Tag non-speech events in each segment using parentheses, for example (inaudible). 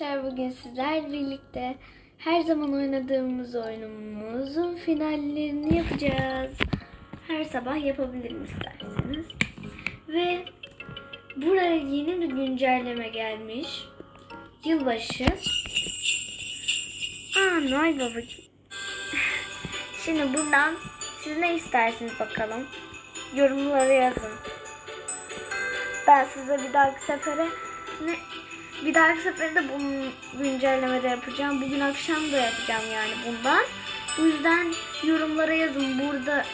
Arkadaşlar bugün sizlerle birlikte her zaman oynadığımız oyunumuzun finallerini yapacağız. Her sabah yapabilirim isterseniz. Ve buraya yeni bir güncelleme gelmiş. Yılbaşı. Aa Noel Baba. (laughs) Şimdi buradan siz ne istersiniz bakalım. Yorumlara yazın. Ben size bir dahaki sefere ne bir dahaki sefere de bunun güncellemede yapacağım. Bugün akşam da yapacağım yani bundan. Bu yüzden yorumlara yazın. Burada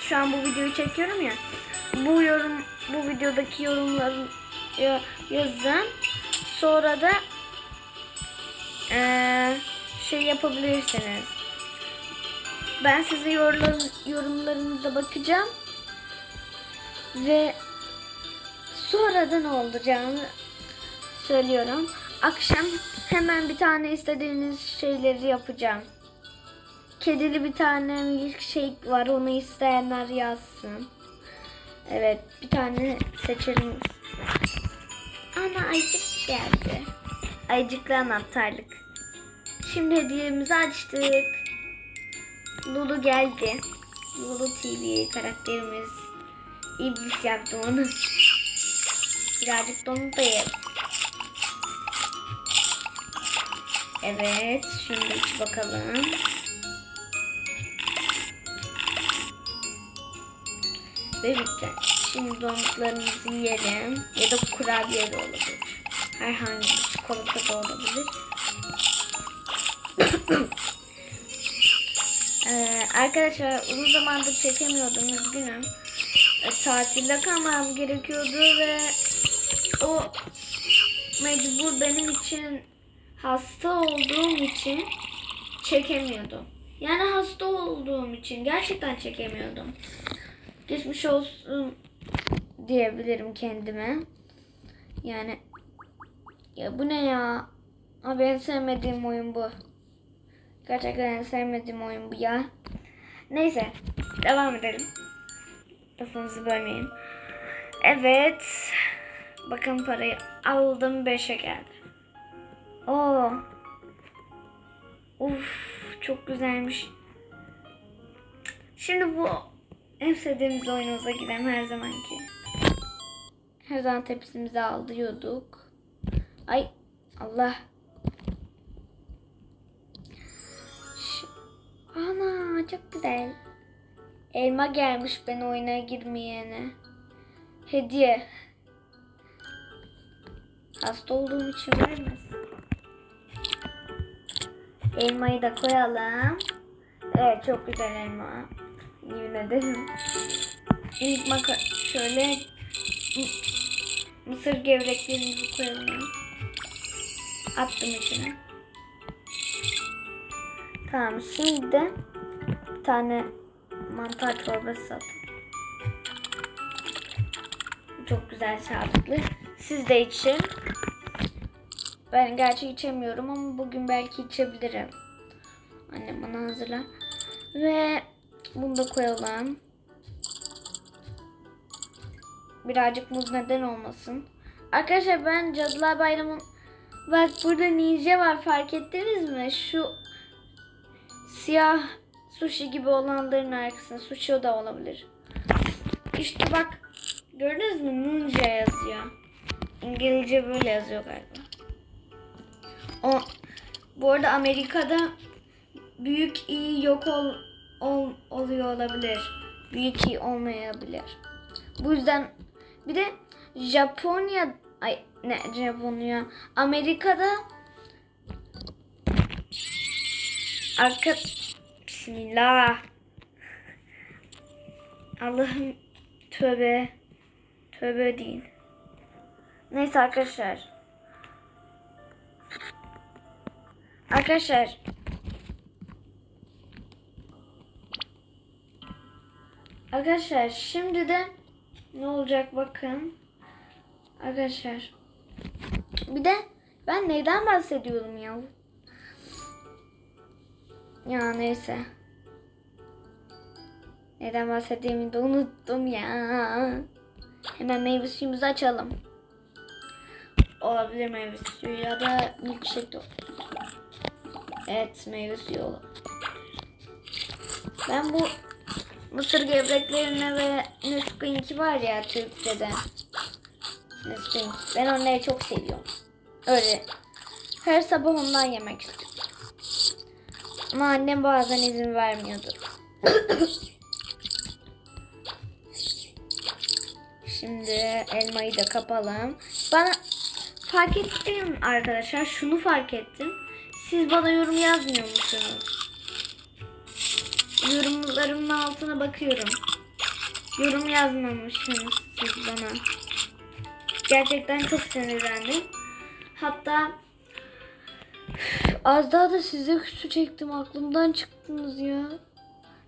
şu an bu videoyu çekiyorum ya. Bu yorum bu videodaki yorumları ya- yazın. Sonra da eee, şey yapabilirsiniz. Ben size yorumlar, yorumlarınıza bakacağım. Ve sonra da ne olacağını söylüyorum. Akşam hemen bir tane istediğiniz şeyleri yapacağım. Kedili bir tane milkshake var. Onu isteyenler yazsın. Evet bir tane seçelim. Ana ayıcık geldi. Ayıcıklı anahtarlık. Şimdi hediyemizi açtık. Lulu geldi. Lulu TV karakterimiz. İblis yaptı onu. Birazcık da onu da ye- Evet, şimdi bakalım. Ve bitti. Şimdi donduklarımızı yiyelim. Ya da kurabiye de olabilir. Herhangi bir çikolata da olabilir. (coughs) Ee, arkadaşlar uzun zamandır çekemiyordum üzgünüm. E, tatilde kalmam gerekiyordu ve o mecbur benim için hasta olduğum için çekemiyordum. Yani hasta olduğum için gerçekten çekemiyordum. Geçmiş olsun diyebilirim kendime. Yani ya bu ne ya? Abi en sevmediğim oyun bu. Gerçekten en sevmediğim oyun bu ya. Neyse devam edelim. Lafınızı bölmeyeyim. Evet. Bakın parayı aldım 5'e geldi. Oo. Uf çok güzelmiş. Şimdi bu en sevdiğimiz oyunumuza gidelim her zamanki. Her zaman tepsimizi alıyorduk. Ay Allah. Şu- Ana çok güzel. Elma gelmiş ben oyuna girmeyene. Hediye. Hasta olduğum için vermesin. Elmayı da koyalım. Evet çok güzel elma. Yemin ederim. İlk maka şöyle mısır gevreklerimizi koyalım. Attım içine. Tamam şimdi bir tane mantar çorbası at. Çok güzel sağlıklı. Siz de için. Ben gerçi içemiyorum ama bugün belki içebilirim. Annem bana hazırla. Ve bunu da koyalım. Birazcık muz neden olmasın. Arkadaşlar ben Cadılar Bayramı Bak burada ninja var fark ettiniz mi? Şu siyah sushi gibi olanların arkasında sushi o da olabilir. İşte bak gördünüz mü ninja yazıyor. İngilizce böyle yazıyor galiba. O, bu arada Amerika'da büyük iyi yok ol, ol- oluyor olabilir. Büyük iyi olmayabilir. Bu yüzden bir de Japonya ay ne Japonya Amerika'da arka Bismillah Allah'ım tövbe tövbe değil. Neyse arkadaşlar. Arkadaşlar Arkadaşlar şimdi de ne olacak bakın. Arkadaşlar bir de ben neyden bahsediyorum ya? Ya neyse. Neden bahsettiğimi de unuttum ya. Hemen meyve suyumuzu açalım. olabilir meyve suyu ya da milkshake de olur. Evet meyve suyu. Ben bu mısır gevreklerine ve Nesquik'i var ya Türkçe'de. Nesquik. Ben onları çok seviyorum. Öyle. Her sabah ondan yemek istiyorum. Ama annem bazen izin vermiyordu. (coughs) Şimdi elmayı da kapalım. Bana fark ettim arkadaşlar. Şunu fark ettim. Siz bana yorum yazmıyor musunuz? Yorumlarımın altına bakıyorum. Yorum yazmamışsınız siz bana. Gerçekten çok sinirlendim. Hatta az daha da size su çektim. Aklımdan çıktınız ya.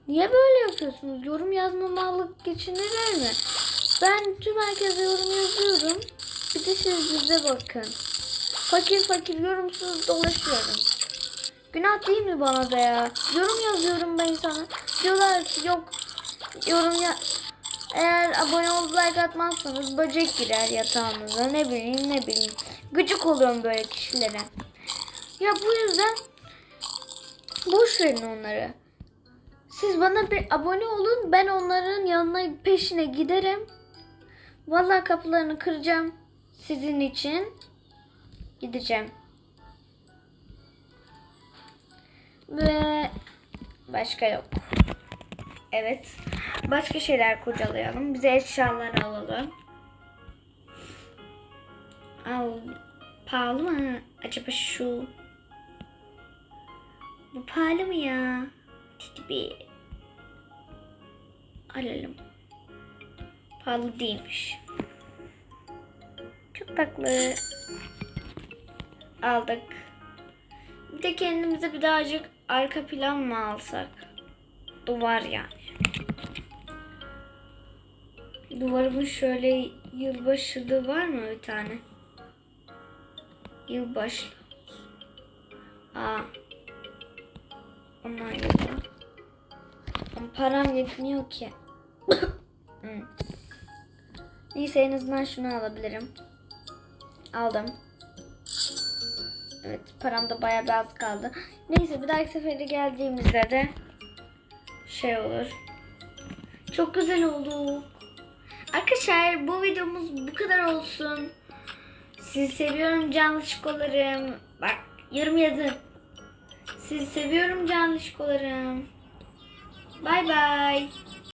Niye böyle yapıyorsunuz? Yorum yazmamalık geçinilir mi? Ben tüm herkese yorum yazıyorum. Bir de siz bize bakın. Fakir fakir yorumsuz dolaşıyorum. Günah değil mi bana da ya? Yorum yazıyorum ben sana. Diyorlar ki yok yorum ya eğer abone olup like atmazsanız böcek girer yatağınıza ne bileyim ne bileyim. Gıcık oluyorum böyle kişilere. Ya bu yüzden boş verin onları. Siz bana bir abone olun ben onların yanına peşine giderim. Vallahi kapılarını kıracağım sizin için. Gideceğim. Ve başka yok. Evet. Başka şeyler kurcalayalım. Bize eşyalar alalım. Al. Pahalı mı? Acaba şu. Bu pahalı mı ya? Bir alalım. Pahalı değilmiş. Çok tatlı. Aldık. Bir de kendimize birazcık arka plan mı alsak? Duvar yani. Duvarımın şöyle yılbaşılığı var mı bir tane? Yılbaşı. Aa. Onlar yok. Ama param yetmiyor ki. (coughs) Hmm. Neyse en azından şunu alabilirim. Aldım. Evet param da bayağı bir az kaldı. Neyse bir dahaki sefere geldiğimizde de şey olur. Çok güzel oldu. Arkadaşlar bu videomuz bu kadar olsun. Sizi seviyorum canlı şikolarım. Bak yorum yazın. Sizi seviyorum canlı şikolarım. Bay bay.